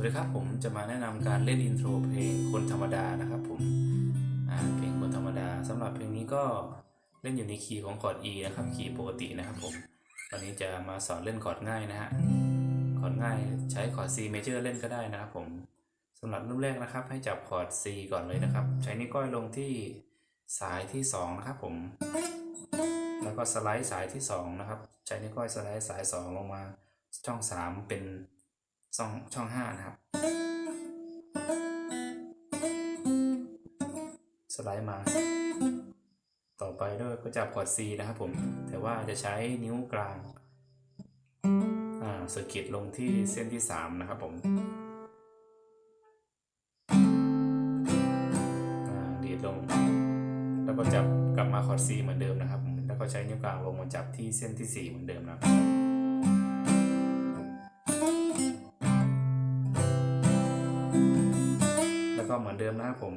วัสดีครับผมจะมาแนะนำการเล่นอินโทรเพลงคนธรรมดานะครับผมเพลงคนธรรมดาสำหรับเพลงนี้ก็เล่นอยู่ในคีย์ของคอร์ด E นะครับคีย์ปกตินะครับผมวันนี้จะมาสอนเล่นคอร์ดง่ายนะฮะคอร์ดง่ายใช้คอร์ด C major เล่นก็ได้นะครับผมสำหรับเริ่มแรกนะครับ ให้จับคอร์ด C ก่อนเลยนะครับ ใช้นิ้วก้อยลงที่สายที่สองนะครับผม แล้วก็สไลด์สายที่สองนะครับ ใช้นิ้วก้อยสไลด์สายสองลงมาช่องสามเป็น ช่องช่องห้านะครับ สไลด์มา ต่อไปด้วยก็จับคอร์ด C นะครับผม แต่ว่าจะใช้นิ้วกลางอ่าสกิดลงที่เส้นที่ 3 นะครับผมอ่าดีดลง แล้วก็จับกลับมาคอร์ด C เหมือนเดิมนะครับ แล้วก็ใช้นิ้วกลางลงมาจับที่เส้นที่ 4 เหมือนเดิมนะครับ เหมือนเดิมนะครับผม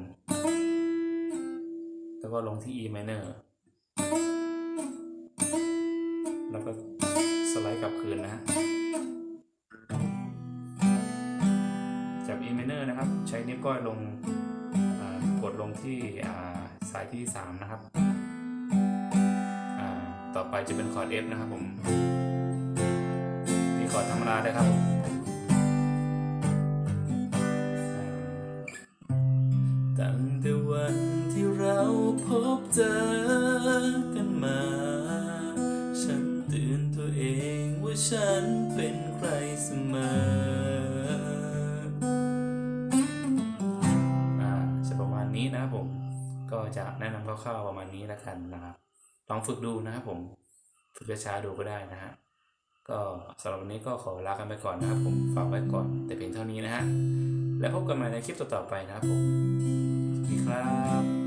แล้วก็ลงที่ E minor แล้วก็สไลด์กลับคืนนะฮะจับ E minor นะครับ ใช้นิ้วก้อยลงกดลงที่สายที่ 3 นะครับ ต่อไปจะเป็นคอร์ด F นะครับผม นี่คอร์ดธรรมดาเลยครับ ตั้งแต่วันที่เราพบเจอกันมา ฉันตือนตัวเองว่าฉันเป็นใครเสมออ่าจะประมาณนี้นะครับผม ก็จะแนะนำคร่าวๆประมาณนี้แล้วกันนะครับ ลองฝึกดูนะครับผม ฝึกช้าๆดูก็ได้นะฮะ ก็สำหรับวันนี้ก็ขอลากันไปก่อนนะครับผม ฝากไว้ก่อน แต่เพียงเท่านี้นะฮะ แล้วพบกันใหม่ในคลิปต่อๆไปนะครับผมสวัสดีครับ